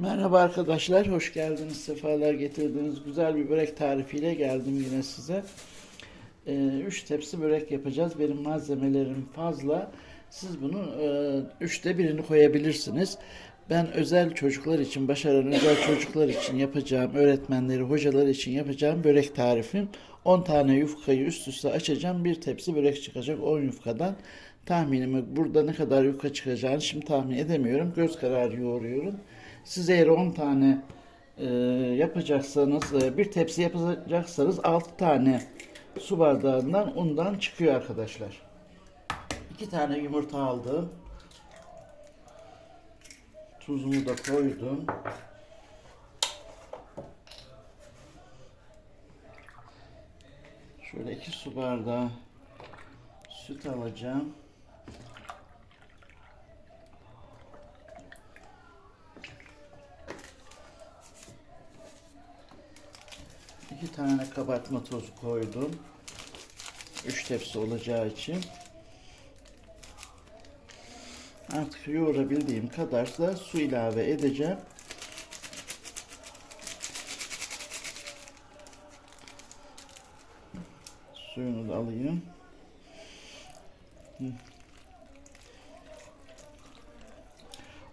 Merhaba arkadaşlar, hoş geldiniz, sefalar getirdiniz. Güzel bir börek tarifiyle geldim yine size. 3 tepsi börek yapacağız. Benim malzemelerim fazla. Siz bunun 3'te birini koyabilirsiniz. Ben özel çocuklar için, başaran özel çocuklar için yapacağım, öğretmenleri, hocalar için yapacağım börek tarifim. 10 tane yufkayı üst üste açacağım. Bir tepsi börek çıkacak 10 yufkadan. Tahminimi burada ne kadar yufka çıkacağını şimdi tahmin edemiyorum. Göz kararı yoğuruyorum. Siz eğer 10 tane e, yapacaksanız, e, bir tepsi yapacaksanız 6 tane su bardağından undan çıkıyor arkadaşlar. 2 tane yumurta aldım. Tuzumu da koydum. Şöyle 2 su bardağı süt alacağım. Kabartma tozu koydum. Üç tepsi olacağı için. Artık yoğurabildiğim kadar da su ilave edeceğim. Suyunu da alayım. Hı.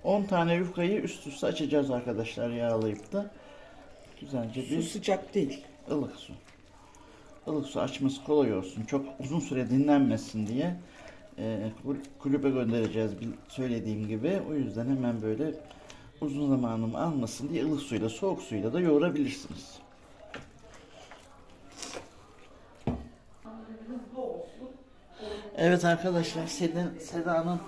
10 tane yufkayı üst üste açacağız arkadaşlar yağlayıp da. Güzelce Su bir sıcak değil. Ilık su. Ilık su açması kolay olsun. Çok uzun süre dinlenmesin diye e, kul- kulübe göndereceğiz söylediğim gibi. O yüzden hemen böyle uzun zamanımı almasın diye ılık suyla soğuk suyla da yoğurabilirsiniz. Evet arkadaşlar Seda, Seda'nın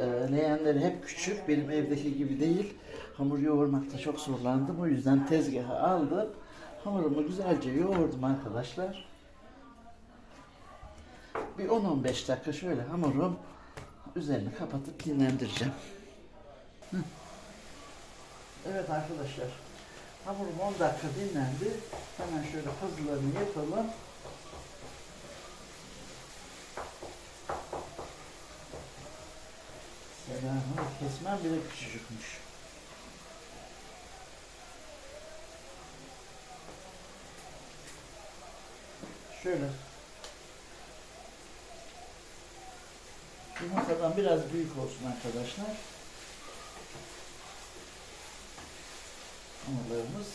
e, leğenleri hep küçük. Benim evdeki gibi değil. Hamur yoğurmakta çok zorlandım. O yüzden tezgaha aldım. Hamurumu güzelce yoğurdum arkadaşlar. Bir 10-15 dakika şöyle hamurum üzerini kapatıp dinlendireceğim. Evet arkadaşlar. Hamurum 10 dakika dinlendi. Hemen şöyle hazırlarını yapalım. Selamı kesmem bile küçücükmüş. Şöyle. Yumurtadan biraz büyük olsun arkadaşlar. Hamurlarımız.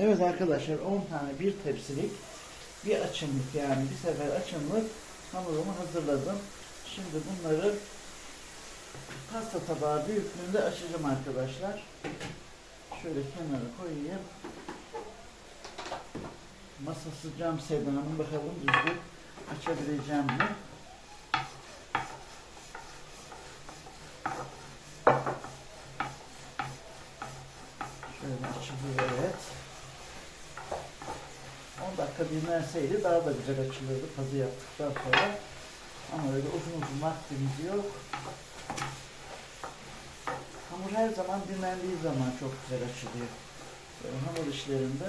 Evet arkadaşlar 10 tane bir tepsilik bir açımlık yani bir sefer açımlık hamurumu hazırladım. Şimdi bunları pasta tabağı büyüklüğünde açacağım arkadaşlar. Şöyle kenara koyayım. Masası cam sedanın bakalım düzgün açabileceğim mi? Şöyle açılıyor evet. 10 dakika dinlenseydi daha da güzel açılırdı pazı yaptıktan sonra. Ama öyle uzun uzun vaktimiz yok. Hamur her zaman dinlendiği zaman çok güzel açılıyor. Böyle hamur işlerinde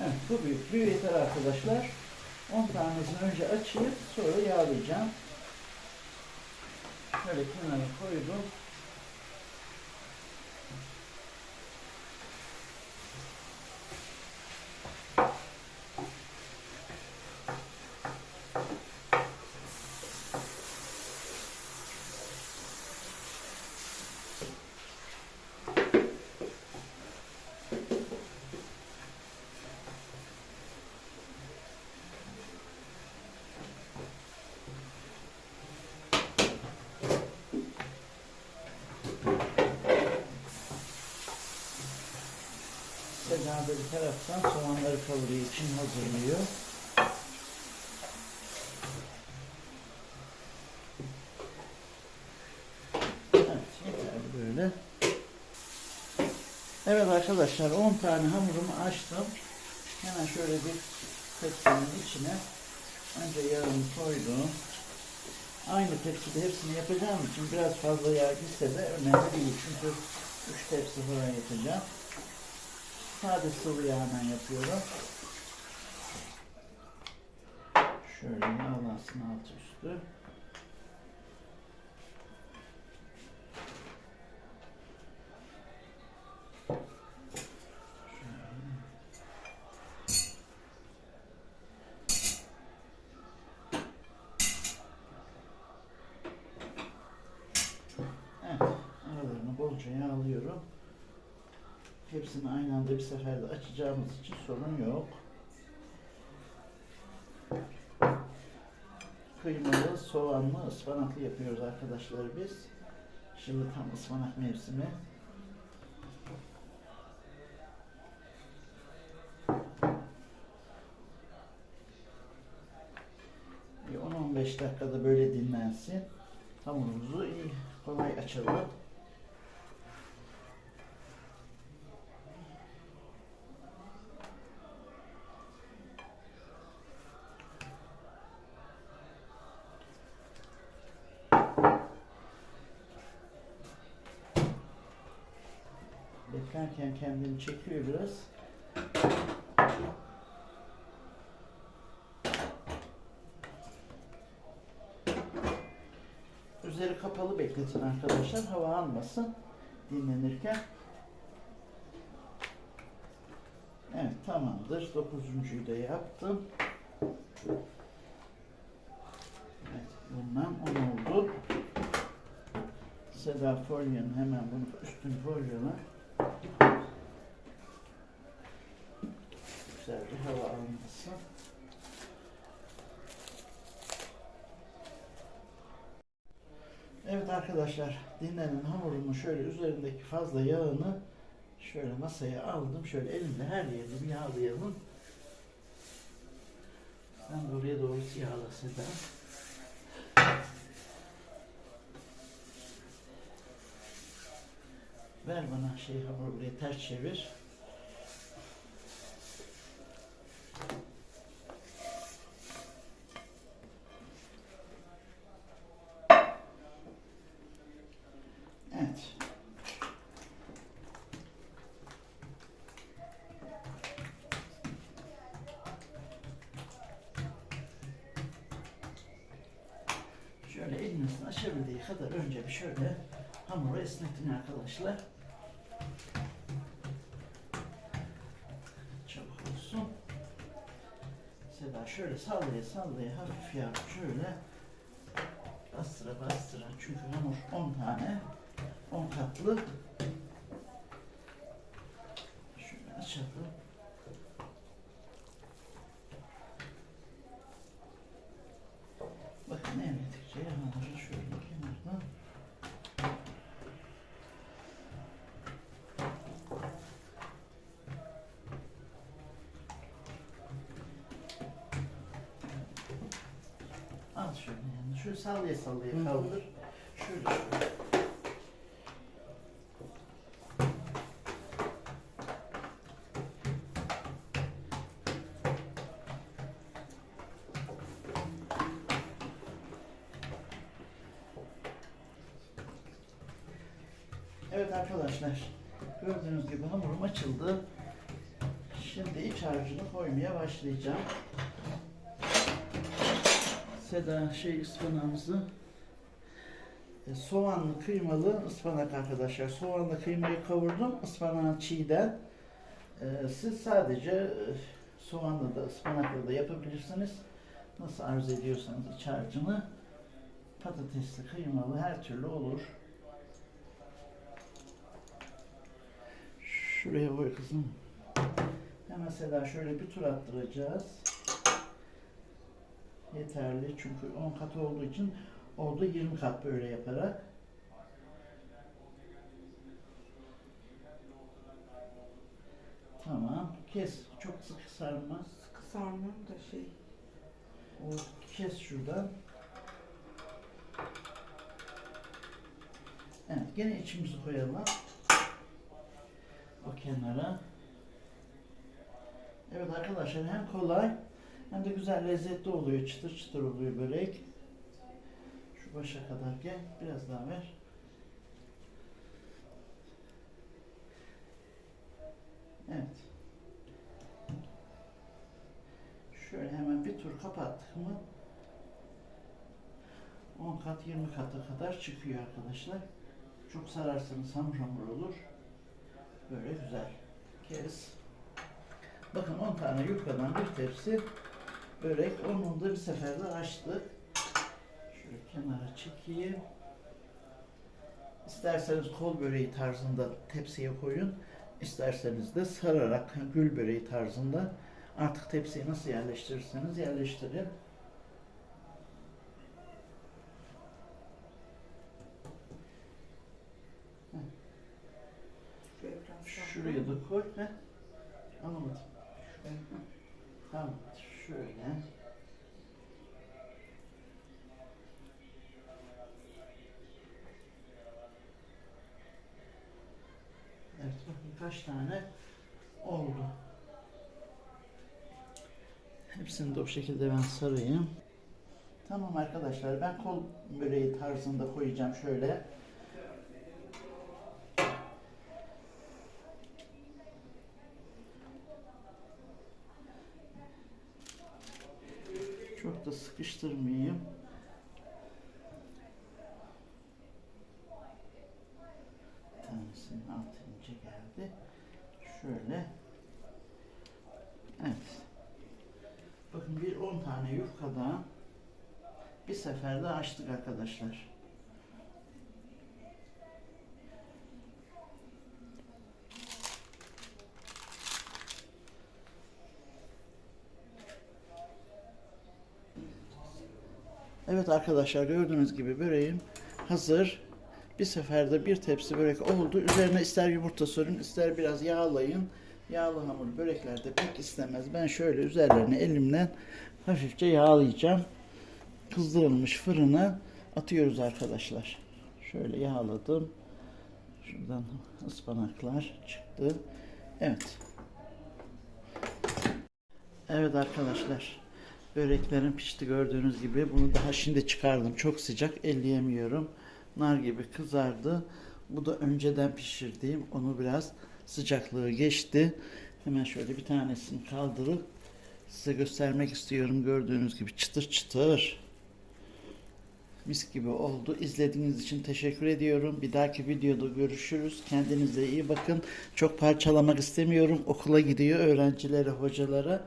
Evet, bu büyüklüğü yeter arkadaşlar. 10 tanesini önce açayım, sonra yağlayacağım. Şöyle kenara koydum. Seda da bir taraftan soğanları kavuruyor, için hazırlıyor. şöyle. Evet arkadaşlar 10 tane hamurumu açtım. Hemen şöyle bir tepsinin içine önce yağımı koydum. Aynı tepside hepsini yapacağım için biraz fazla yağ gitse de önemli değil. Çünkü 3 tepsi falan yapacağım. Sade sıvı yağla yapıyorum. Şöyle yağlansın altı üstü. Evet, aralarını bolca yağlıyorum. Hepsini aynı anda bir seferde açacağımız için sorun yok. Kıymalı, soğanlı, ıspanaklı yapıyoruz arkadaşlar biz. Şimdi tam ıspanak mevsimi. Bir 10-15 dakikada böyle dinlensin. Hamurumuzu iyi kolay açalım. Beklerken kendini çekiyor biraz. Üzeri kapalı bekletin arkadaşlar. Hava almasın dinlenirken. Evet tamamdır. Dokuzuncuyu da yaptım. Evet bundan 10 oldu. Seda folyanın hemen bunu üstünü folyala. Bir hava almasın. Evet arkadaşlar dinlenen hamurumun şöyle üzerindeki fazla yağını şöyle masaya aldım. Şöyle elimle her yerini yağlayalım. Sen oraya doğru yağla Seda. Ver bana şey hamuru buraya ters çevir. Açabildiği kadar önce bir şöyle hamuru esnetin arkadaşlar. Çabuk olsun. Seda şöyle sallaya sallaya hafif yap şöyle bastıra bastıra çünkü hamur 10 tane 10 katlı şöyle açalım bakın eridikçe hamuru şöyle kenardan al şöyle yani şöyle sallaya sallaya Hı kaldır şöyle şöyle Evet arkadaşlar, gördüğünüz gibi hamurum açıldı. Şimdi iç harcını koymaya başlayacağım. Seda şey ıspanağımızı e, soğanlı kıymalı ıspanak arkadaşlar. Soğanlı kıymayı kavurdum. Ispanağı çiğden. E, siz sadece e, soğanlı da ıspanaklı da yapabilirsiniz. Nasıl arzu ediyorsanız iç harcını patatesli kıymalı her türlü olur. Şuraya koy kızım. Ya mesela şöyle bir tur attıracağız. Yeterli çünkü 10 kat olduğu için oldu 20 kat böyle yaparak. Tamam. Kes. Çok sık sarmaz. Kısarmam da şey. O kes şuradan. Evet, gene içimizi koyalım. O kenara. Evet arkadaşlar hem kolay hem de güzel lezzetli oluyor. Çıtır çıtır oluyor börek. Şu başa kadar gel. Biraz daha ver. Evet. Şöyle hemen bir tur kapattık mı 10 kat 20 kata kadar çıkıyor arkadaşlar. Çok sararsanız hamur hamur olur. Böyle güzel. Kes. Bakın 10 tane yufkadan bir tepsi börek. Onu da bir seferde açtık. Şöyle kenara çekeyim. İsterseniz kol böreği tarzında tepsiye koyun. İsterseniz de sararak gül böreği tarzında artık tepsiye nasıl yerleştirirseniz yerleştirin. Şuraya da koy. Heh. Anlamadım. Şuraya. Tamam. Şöyle. Evet bakın kaç tane oldu. Hepsini de o şekilde ben sarayım. Tamam arkadaşlar ben kol böreği tarzında koyacağım şöyle. Çok da sıkıştırmayayım. Tanesinin altı ince geldi. Şöyle. Evet. Bakın bir 10 tane yufkadan bir seferde açtık arkadaşlar. Evet arkadaşlar gördüğünüz gibi böreğim hazır. Bir seferde bir tepsi börek oldu. Üzerine ister yumurta sürün ister biraz yağlayın. Yağlı hamur böreklerde pek istemez. Ben şöyle üzerlerine elimle hafifçe yağlayacağım. Kızdırılmış fırına atıyoruz arkadaşlar. Şöyle yağladım. Şuradan ıspanaklar çıktı. Evet. Evet arkadaşlar. Böreklerim pişti gördüğünüz gibi. Bunu daha şimdi çıkardım. Çok sıcak elleyemiyorum. Nar gibi kızardı. Bu da önceden pişirdiğim. Onu biraz sıcaklığı geçti. Hemen şöyle bir tanesini kaldırıp size göstermek istiyorum. Gördüğünüz gibi çıtır çıtır. Mis gibi oldu. İzlediğiniz için teşekkür ediyorum. Bir dahaki videoda görüşürüz. Kendinize iyi bakın. Çok parçalamak istemiyorum. Okula gidiyor öğrencilere, hocalara.